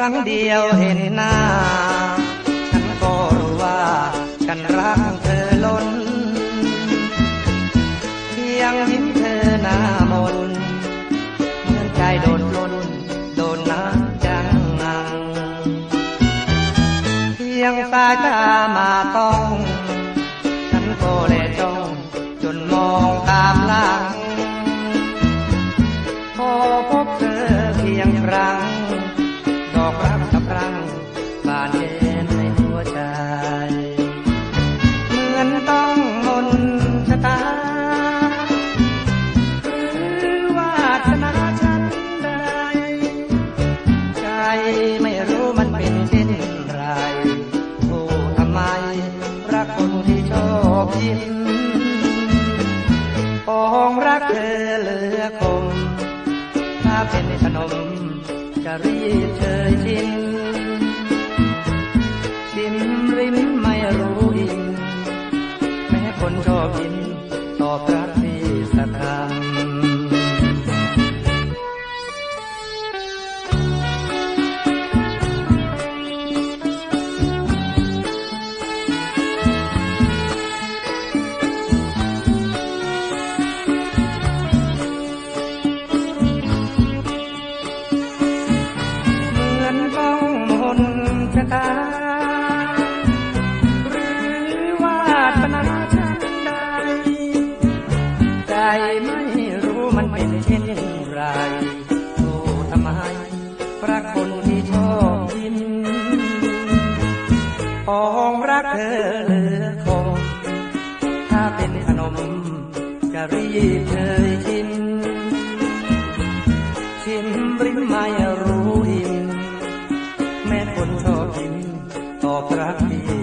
รั้งเดียวเห็นหน้า ฉันก็รู้ว่าฉันรักเธอล้นเพียงยิ้มเธอหน้ามนเหมือนใจโดนล้นโดนน้ำจังงัง เพียงสายตามาต้อง เป็นเช่นไรโอ้ทำไม รักคนที่ชอบยิ้มปองรักเธอเหลือคงถ้าเป็นขนม จะรีบเชยชิมชิมริมไม่รู้อินแม้คนชอบกินตอบรักที่สักคำ ตาหรือว่าปนาฉันใด ใจไม่รู้มันเป็นเช่นไรโอ้ทำไมพระคนที่ชอบยิ้มปองรักเธอเหลือคง ถ้าเป็นขนมจะรีบเชยชิมชิมริมไม่ แ